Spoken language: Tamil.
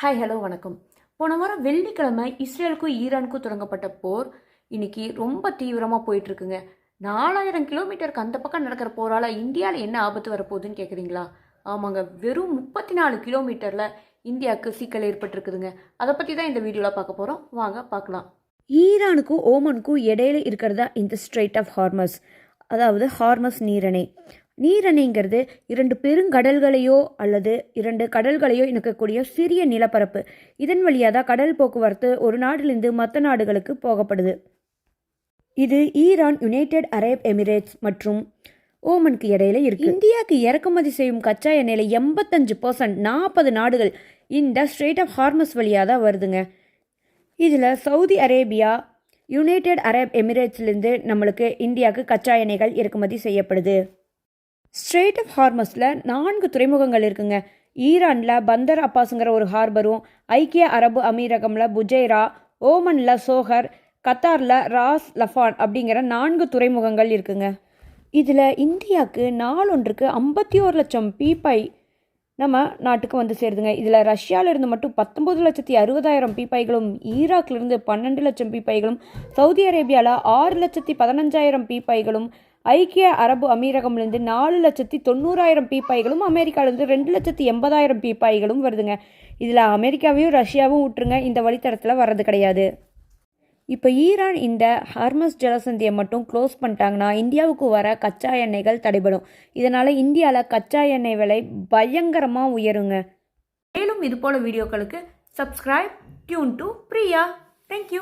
ஹாய் ஹலோ வணக்கம். போன வாரம் வெள்ளிக்கிழமை இஸ்ரேலுக்கும் ஈரானுக்கும் தொடங்கப்பட்ட போர் இன்னைக்கு ரொம்ப தீவிரமாக போயிட்டுருக்குங்க. நாலாயிரம் கிலோமீட்டருக்கு அந்த பக்கம் நடக்கிற போரால் இந்தியாவில் என்ன ஆபத்து வரப்போகுதுன்னு கேட்குறீங்களா ஆமாங்க வெறும் முப்பத்தி நாலு கிலோமீட்டரில் இந்தியாவுக்கு சிக்கல் ஏற்பட்டிருக்குதுங்க. அதை பற்றி தான் இந்த வீடியோவில் பார்க்க போகிறோம் வாங்க பார்க்கலாம். ஈரானுக்கும் ஓமனுக்கும் இடையில இருக்கிறதா இந்த ஸ்ட்ரைட் ஆஃப் ஹார்மஸ் அதாவது ஹார்மஸ் நீரணை. நீரணைங்கிறது இரண்டு பெருங்கடல்களையோ அல்லது இரண்டு கடல்களையோ இணைக்கக்கூடிய சிறிய நிலப்பரப்பு. இதன் வழியாக தான் கடல் போக்குவரத்து ஒரு நாட்டிலிருந்து மற்ற நாடுகளுக்கு போகப்படுது. இது ஈரான் யுனைடெட் அரேப் எமிரேட்ஸ் மற்றும் ஓமனுக்கு இடையில இருக்கு. இந்தியாவுக்கு இறக்குமதி செய்யும் கச்சா எண்ணெயில எண்பத்தஞ்சு பர்சன்ட் நாற்பது நாடுகள் இந்த ஸ்ட்ரெயிட் ஆஃப் ஹார்மஸ் வழியாக தான் வருதுங்க. இதில் சவுதி அரேபியா யுனைடெட் அரேப் எமிரேட்ஸ்லேருந்து நம்மளுக்கு இந்தியாவுக்கு கச்சா எண்ணெய்கள் இறக்குமதி செய்யப்படுது. ஸ்ட்ரெயிட் ஆஃப் ஹார்மஸில் நான்கு துறைமுகங்கள் இருக்குங்க. ஈரானில் பந்தர் அப்பாஸுங்கிற ஒரு ஹார்பரும் ஐக்கிய அரபு அமீரகமில் புஜைரா ஓமனில் சோஹர் கத்தாரில் ராஸ் லஃபான் அப்படிங்கிற நான்கு துறைமுகங்கள் இருக்குங்க. இதில் இந்தியாவுக்கு நாளொன்றுக்கு ஐம்பத்தி ஒரு லட்சம் பீப்பாய் நம்ம நாட்டுக்கு வந்து சேருதுங்க. இதில் ரஷ்யாவிலிருந்து மட்டும் பத்தொம்பது லட்சத்தி அறுபதாயிரம் பீப்பாய்களும் ஈராக்லேருந்து பன்னெண்டு லட்சம் பீப்பாய்களும் சவுதி அரேபியாவில் ஆறு லட்சத்தி பதினஞ்சாயிரம் பீப்பாய்களும் ஐக்கிய அரபு அமீரகம்லேருந்து நாலு லட்சத்தி தொண்ணூறாயிரம் பீப்பாய்களும் அமெரிக்காவிலேருந்து ரெண்டு லட்சத்தி எண்பதாயிரம் பீப்பாய்களும் வருதுங்க. இதில் அமெரிக்காவையும் ரஷ்யாவும் விட்டுருங்க இந்த வழித்தடத்தில் வர்றது கிடையாது. இப்போ ஈரான் இந்த ஹார்மஸ் ஜலசந்தியை மட்டும் க்ளோஸ் பண்ணிட்டாங்கன்னா இந்தியாவுக்கு வர கச்சா எண்ணெய்கள் தடைபடும். இதனால் இந்தியாவில் கச்சா எண்ணெய் விலை பயங்கரமாக உயருங்க. மேலும் இது போல வீடியோக்களுக்கு subscribe tune to Priya. Thank you